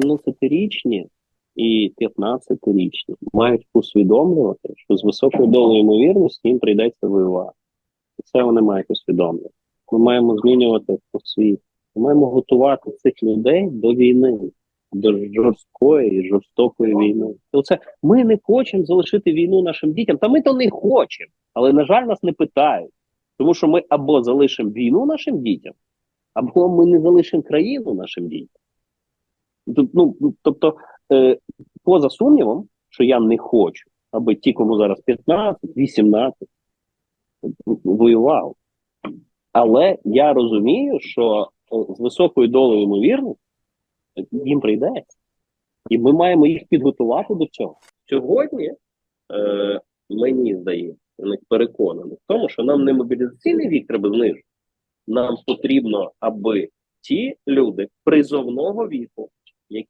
17-річні і 15-річні мають усвідомлювати, що з високою долею ймовірності їм прийдеться воювати. Це вони мають усвідомлювати. Ми маємо змінювати світ. Ми маємо готувати цих людей до війни, до жорсткої і жорстокої війни. Оце ми не хочемо залишити війну нашим дітям. Та ми то не хочемо, але на жаль, нас не питають. Тому що ми або залишимо війну нашим дітям, або ми не залишимо країну нашим дітям. Ну, тобто, е, поза сумнівом, що я не хочу, аби ті, кому зараз 15, 18, воював. Але я розумію, що е, з високою долею ймовірності їм прийдеться. І ми маємо їх підготувати до цього. Сьогодні е, мені здається, я переконаний в тому, що нам не мобілізаційний вік треба знижити. Нам потрібно, аби ті люди призовного віку,